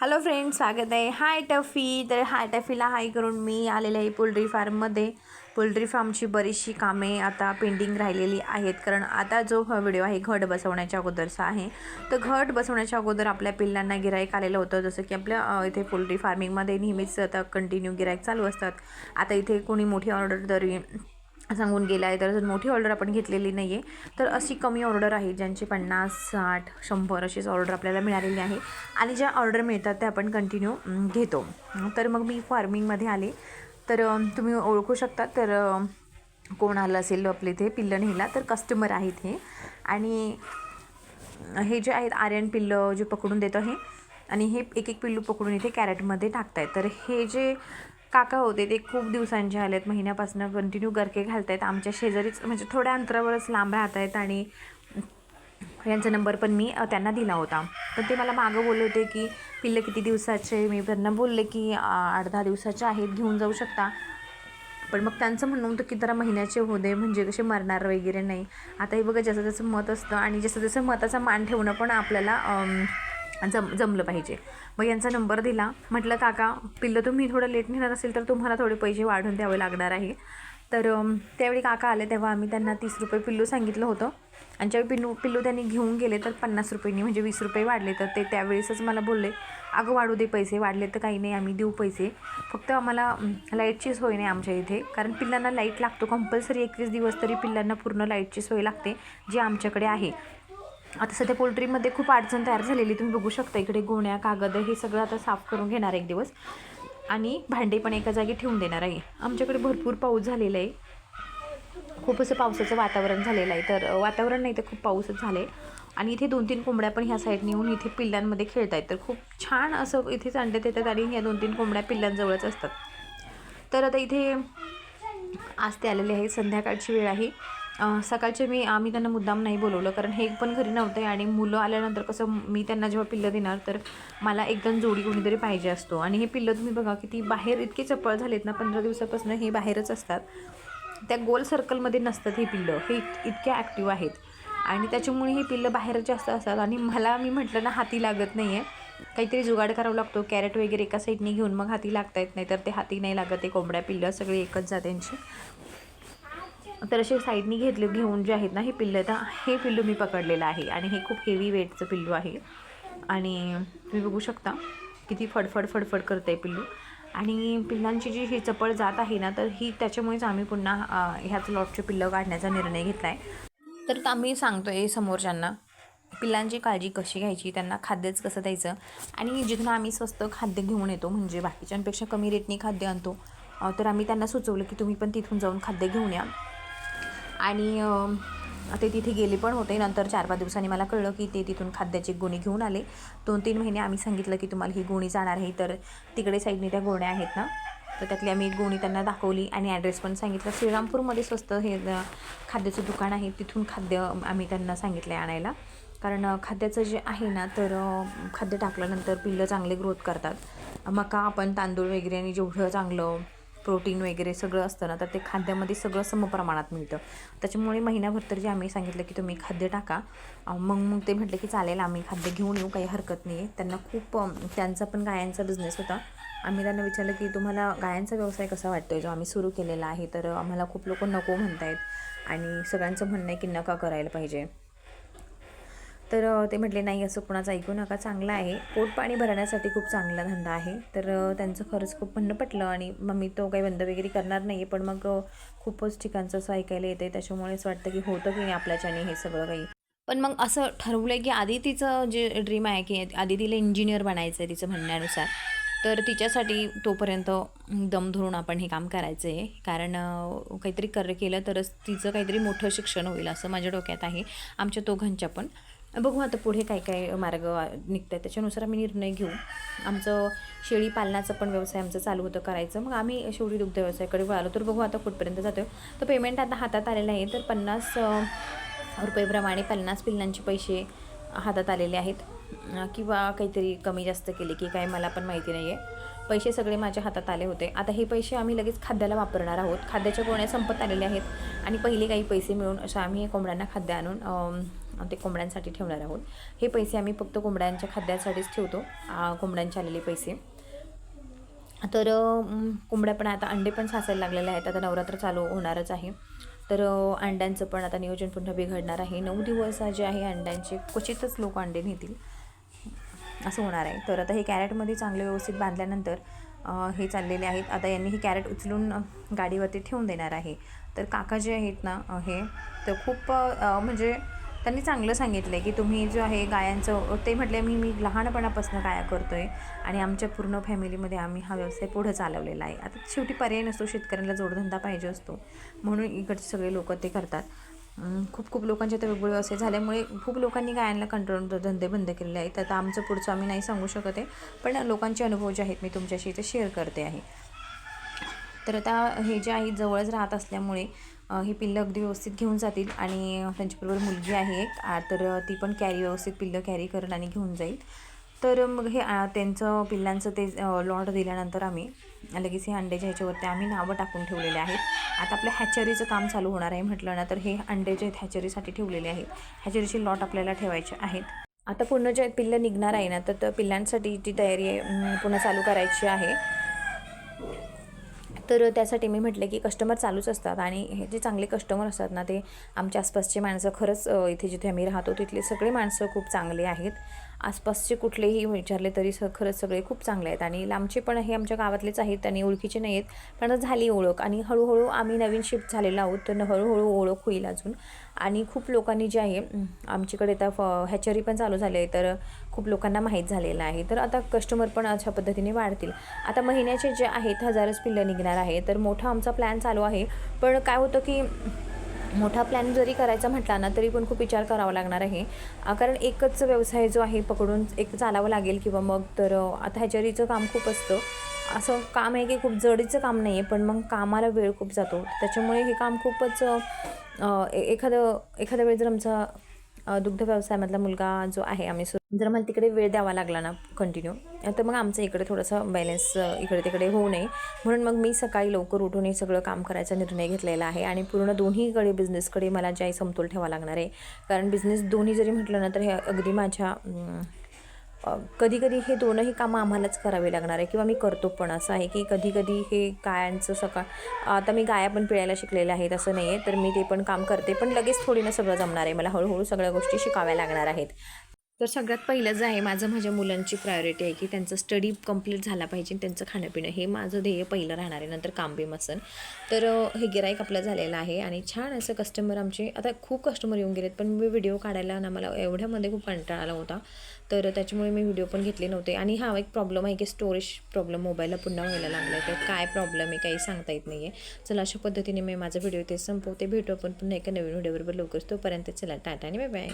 Hello friend स्वागत आहे. हाय Tuffy तर हाय टफीला हाय करून मी आलेले आहे पोल्ट्री फार्ममध्ये पोल्ट्री फार्मची बरीचशी कामे आता पेंडिंग राहिलेली आहेत. कारण आता जो हा व्हिडिओ आहे घट बसवण्याच्या अगोदरचा आहे. तर घट बसवण्याच्या अगोदर आपल्या पिल्लांना गिराईक आलेलं होतं. जसं की आपल्या इथे पोल्ट्री फार्मिंगमध्ये नेहमीच आता कंटिन्यू गिराईक चालू असतात. आता इथे कोणी मोठी ऑर्डर तरी सांगून गेला आहे तर अजून मोठी ऑर्डर आपण घेतलेली नाही आहे तर अशी कमी ऑर्डर आहे ज्यांची पन्नास साठ शंभर अशीच ऑर्डर आपल्याला मिळालेली आहे. आणि ज्या ऑर्डर मिळतात त्या आपण कंटिन्यू घेतो. तर मग मी फार्मिंगमध्ये आले. तर तुम्ही ओळखू शकता तर कोण आलं असेल आपले इथे? पिल्लं नेला तर कस्टमर आहेत हे. आणि हे जे आहेत आर्यन पिल्लं जे पकडून देतं हे. आणि हे एक एक पिल्लू पकडून इथे कॅरेटमध्ये टाकत आहे तर हे जे काका होते ते खूप दिवसांचे आलेत महिन्यापासून कंटिन्यू गरके आहेत आमच्या शेजारीच म्हणजे थोड्या अंतरावरच लांब राहत आहेत आणि यांचा नंबर पण मी त्यांना दिला होता. पण ते मला मागं बोलले होते की पिल्लं किती दिवसाचे मी त्यांना बोलले की आठ दहा दिवसाचे आहेत घेऊन जाऊ शकता. पण मग त्यांचं म्हणणं होतं की जरा महिन्याचे होऊ दे म्हणजे कसे मरणार वगैरे नाही. आता हे बघा जसं जसं मत असतं आणि जसं जसं मताचा मान ठेवणं पण आपल्याला जम जमलं पाहिजे. मग यांचा नंबर दिला. म्हटलं काका पिल्लं तुम्ही थोडं लेट नेणार असेल तर तुम्हाला थोडे पैसे वाढून द्यावे लागणार आहे. तर त्यावेळी काका आले तेव्हा आम्ही त्यांना तीस रुपये पिल्लू सांगितलं होतं. आणि ज्यावेळी पिल्लू पिल्लू त्यांनी घेऊन गेले तर पन्नास रुपयांनी म्हणजे वीस रुपये वाढले. तर ते त्यावेळेसच मला बोलले अगं वाढू दे पैसे वाढले तर काही नाही आम्ही देऊ पैसे. फक्त आम्हाला लाईटची सोय नाही आमच्या इथे. कारण पिल्लांना लाइट लागतो. कंपल्सरी एकवीस दिवस तरी पिल्लांना पूर्ण लाईटची सोय लागते जी आमच्याकडे आहे. आता सध्या पोल्ट्रीमध्ये खूप अडचण तयार झालेली. तुम्ही बघू शकता इकडे गोण्या कागद हे सगळं आता साफ करून घेणार एक दिवस. आणि भांडे पण एका जागी ठेवून देणार आहे. आमच्याकडे भरपूर पाऊस झालेला आहे. खूप असं पावसाचं वातावरण झालेलं आहे. तर वातावरण नाही तर खूप पाऊसच झाले आणि इथे दोन तीन कोंबड्या पण ह्या साईडने येऊन इथे पिल्लांमध्ये खेळत आहेत तर खूप छान असं इथेच अंडे देतात आणि ह्या दोन तीन कोंबड्या पिल्लांजवळच असतात. तर आता इथे आज ते आलेले आहे. संध्याकाळची वेळ आहे. सकाळचे मी आम्ही त्यांना मुद्दाम नाही बोलवलं कारण हे पण घरी नव्हते आणि मुलं आल्यानंतर कसं मी त्यांना जेव्हा पिल्लं देणार तर मला एकदम जोडी कोणीतरी पाहिजे असतो. आणि हे पिल्लं तुम्ही बघा की ती बाहेर इतके चपळ झालेत ना पंधरा दिवसापासून हे बाहेरच असतात. त्या गोल सर्कलमध्ये नसतात हे पिल्लं हे इत इतक्या ॲक्टिव्ह आहेत. आणि त्याच्यामुळे हे पिल्लं बाहेर जास्त असतात. आणि मला मी म्हटलं ना हाती लागत नाही आहे काहीतरी जुगाड करावा लागतो कॅरेट वगैरे एका साईडने घेऊन मग हाती लागता येत नाही तर ते हाती नाही लागत ते कोंबड्या पिल्लं सगळे एकच जात त्यांची तर असे साईडनी घेतले घेऊन जे आहेत ना हे पिल्लं तर हे पिल्लू मी पकडलेलं आहे आणि हे खूप हेवी वेटचं पिल्लू आहे. आणि तुम्ही बघू शकता किती फडफड फडफड आहे पिल्लू. आणि पिल्लांची जी ही चपळ जात आहे ना तर ही त्याच्यामुळेच आम्ही पुन्हा ह्याच लॉटचे पिल्लं काढण्याचा निर्णय घेतला आहे तर आम्ही सांगतो आहे समोरच्यांना पिल्लांची काळजी कशी घ्यायची त्यांना खाद्यच कसं द्यायचं? आणि जिथून आम्ही स्वस्त खाद्य घेऊन येतो म्हणजे बाकीच्यांपेक्षा कमी रेटने खाद्य आणतो तर आम्ही त्यांना सुचवलं की तुम्ही पण तिथून जाऊन खाद्य घेऊन या. आणि ते तिथे गेले पण होते. नंतर चार पाच दिवसांनी मला कळलं की ते तिथून खाद्याची गोणी घेऊन आले. दोन तीन महिने आम्ही सांगितलं की तुम्हाला ही गोणी जाणार आहे. तर तिकडे साईडने त्या गोण्या आहेत ना तर त्यातली आम्ही एक गोणी त्यांना दाखवली आणि ॲड्रेस पण सांगितलं. श्रीरामपूरमध्ये स्वस्त हे खाद्याचं दुकान आहे. तिथून खाद्य आम्ही त्यांना सांगितलं आहे आणायला. कारण खाद्याचं जे आहे ना तर खाद्य टाकल्यानंतर पिल्लं चांगले ग्रोथ करतात. मका आपण तांदूळ वगैरे आणि जेवढं चांगलं प्रोटीन वगैरे सगळं असतं ना तर ते खाद्यामध्ये सगळं समप्रमाणात मिळतं. त्याच्यामुळे महिनाभर तर जे आम्ही सांगितलं की तुम्ही खाद्य टाका. मग मग ते म्हटलं की चालेल आम्ही खाद्य घेऊन येऊ काही हरकत नाही आहे त्यांना खूप त्यांचा पण गायांचा बिझनेस होता. आम्ही त्यांना विचारलं की तुम्हाला गायांचा व्यवसाय कसा वाटतो आहे जो आम्ही सुरू केलेला आहे तर आम्हाला खूप लोक नको म्हणतायत. आणि सगळ्यांचं म्हणणं आहे की नका करायला पाहिजे. तर ते म्हटले नाही असं कुणाचं ऐकू नका चांगलं आहे. पोट पाणी भरण्यासाठी खूप चांगला धंदा आहे. तर त्यांचं खरंच खूप म्हणणं पटलं आणि मग मी तो काही बंद वगैरे करणार नाही आहे पण मग खूपच ठिकाणचं असं ऐकायला येते त्याच्यामुळे असं वाटतं की होतं की नाही आपल्याच्याने हे सगळं काही. पण मग असं ठरवलं आहे की आधी तिचं जे ड्रीम आहे की आधी तिला इंजिनियर बनायचं आहे तिचं म्हणण्यानुसार तर तिच्यासाठी तोपर्यंत दम धरून आपण हे काम करायचं आहे कारण काहीतरी कर केलं तरच तिचं काहीतरी मोठं शिक्षण होईल असं माझ्या डोक्यात आहे. आमच्या दोघांच्या पण. बघू आता पुढे काय काय मार्ग निघत आहे त्याच्यानुसार आम्ही निर्णय घेऊ. आमचं शेळी पालनाचं पण व्यवसाय आमचं चालू होतं करायचं. मग आम्ही शेवटी दुग्ध व्यवसायाकडे वळालो. तर बघू आता कुठपर्यंत जातो तर पेमेंट आता हातात आलेलं आहे. तर पन्नास रुपयेप्रमाणे पन्नास पिल्लांचे पैसे हातात आलेले आहेत. किंवा काहीतरी कमी जास्त केले की काय मला पण माहिती नाही आहे पैसे सगळे माझ्या हातात आले होते. आता हे पैसे आम्ही लगेच खाद्याला वापरणार आहोत. खाद्याच्या गोण्या संपत आलेल्या आहेत. आणि पहिले काही पैसे मिळून असं आम्ही कोंबड्यांना खाद्य आणून ते कोंबड्यांसाठी ठेवणार आहोत. हे पैसे आम्ही फक्त कोंबड्यांच्या खाद्यासाठीच ठेवतो. कोंबड्यांचे आलेले पैसे. तर कोंबड्या पण आता अंडे पण साचायला लागलेले आहेत. आता नवरात्र चालू होणारच आहे. तर अंड्यांचं पण आता नियोजन पुन्हा बिघडणार आहे. नऊ दिवस जे आहे अंड्यांचे क्वचितच लोक अंडे नेतील. असं होणार आहे. तर आता हे कॅरेटमध्ये चांगले व्यवस्थित बांधल्यानंतर हे चाललेले आहेत. आता यांनी हे कॅरेट उचलून गाडीवरती ठेवून देणार आहे. तर काका जे आहेत ना हे तर खूप म्हणजे त्यांनी चांगलं सांगितलं आहे की तुम्ही जो आहे गायांचं ते म्हटले मी मी लहानपणापासून गाया करतो आहे आणि आमच्या पूर्ण फॅमिलीमध्ये आम्ही हा व्यवसाय पुढं चालवलेला आहे. आता शेवटी पर्याय नसतो शेतकऱ्यांना जोडधंदा पाहिजे असतो. म्हणून इकडचे सगळे लोक ते करतात. खूप खूप लोकांचे तर वेगवेगळे व्यवसाय झाल्यामुळे खूप लोकांनी गायांना कंट्रोल धंदे बंद केलेले आहेत. आता आमचं पुढचं आम्ही नाही सांगू शकत आहे पण लोकांचे अनुभव जे आहेत मी तुमच्याशी इथे शेअर करते आहे. तर आता हे जे आहे जवळच राहत असल्यामुळे ही पिल्लं अगदी व्यवस्थित घेऊन जातील आणि त्यांच्याबरोबर मुलगी आहे एक. तर ती पण कॅरी व्यवस्थित पिल्लं कॅरी करेल आणि घेऊन जाईल. तर मग हे त्यांचं पिल्लांचं ते लॉट दिल्यानंतर आम्ही लगेच हे अंड्याच्या ह्याच्यावरती आम्ही नावं टाकून ठेवलेले आहेत. आता आपल्या हॅचरीचं काम चालू होणार आहे म्हटलं ना तर हे अंडे जे आहेत हॅचरीसाठी ठेवलेले आहेत. हॅचरीचे लॉट आपल्याला ठेवायचे आहेत. आता पूर्ण जे पिल्लं निघणार आहे ना तर पिल्लांसाठी जी तयारी आहे, पुन्हा चालू करायची आहे. तर त्यासाठी मी म्हटलं की कस्टमर चालूच असतात आणि हे जे चांगले कस्टमर असतात ना ते आमच्या आसपासचे माणसं खरंच इथे जिथे आम्ही राहतो तिथले सगळे माणसं खूप चांगले आहेत. आसपासचे कुठलेही विचारले तरी स खरंच सगळे खूप चांगले आहेत. आणि लांबचे पण हे आमच्या गावातलेच आहेत आणि ओळखीचे नाही आहेत पण आता झाली ओळख. आणि हळूहळू आम्ही नवीन शिफ्ट झालेलो आहोत तर हळूहळू ओळख होईल अजून. आणि खूप लोकांनी जे आहे आमच्याकडे आता फ हॅचरी पण चालू झाले आहे तर खूप लोकांना माहीत झालेलं आहे. तर आता कस्टमर पण अशा पद्धतीने वाढतील. आता महिन्याचे जे आहेत हजारच पिल्लं निघणार आहे. तर मोठा आमचा प्लॅन चालू आहे. पण काय होतं की मोठा प्लॅन जरी करायचा म्हटला ना तरी पण खूप विचार करावा लागणार आहे. कारण एकच व्यवसाय जो आहे पकडून एक चालावं लागेल किंवा मग तर आता ह्याच्यारीचं काम खूप असतं. असं काम आहे की खूप जडीचं काम नाही आहे पण मग कामाला वेळ खूप जातो. त्याच्यामुळे हे काम खूपच ए- एखादं एखाद्या वेळी जर आमचा दुग्ध व्यवसायामधला मुलगा जो आहे आम्ही जर मला तिकडे वेळ द्यावा लागला ना कंटिन्यू तर मग आमचं इकडे थोडंसं बॅलन्स इकडे तिकडे होऊ नये. म्हणून मग मी सकाळी लवकर उठून हे सगळं काम करायचा निर्णय घेतलेला आहे आणि पूर्ण दोन्हीकडे बिझनेसकडे मला जे आहे समतोल ठेवा लागणार आहे. कारण बिझनेस दोन्ही जरी म्हटलं ना तर हे अगदी माझ्या कधी कधी हे दोनही कामं आम्हालाच करावे लागणार आहे किंवा मी करतो पण. असं आहे की कधीकधी हे गायांचं सकाळ आता मी गाया पण पिळायला शिकलेल्या आहेत असं नाही आहे तर मी ते पण काम करते पण लगेच थोडी ना सगळं जमणार आहे. मला हळूहळू सगळ्या गोष्टी शिकाव्या लागणार आहेत. तर सगळ्यात पहिलं जे आहे माझं माझ्या मुलांची प्रायोरिटी आहे की त्यांचं स्टडी कंप्लीट झाला पाहिजे आणि त्यांचं खाणंपिणं. हे माझं ध्येय पहिलं राहणार आहे नंतर कांबेम असन. तर हे गिराईक आपलं झालेलं आहे आणि छान असं कस्टमर आमचे आता खूप कस्टमर येऊन गेलेत पण मी व्हिडिओ काढायला ना मला एवढ्यामध्ये खूप कंटाळा आला होता. तर त्याच्यामुळे मी व्हिडिओ पण घेतले नव्हते. आणि हा एक प्रॉब्लेम आहे की स्टोरेज प्रॉब्लेम मोबाईलला पुन्हा व्हायला लागला आहे तर काय प्रॉब्लेम आहे काही सांगता येत नाही आहे चला अशा पद्धतीने मी माझा व्हिडिओ ते संपवते. भेटू आपण पुन्हा एका नवीन व्हिडिओबरोबर लवकरच तोपर्यंत चला टाटा आणि बाय बाय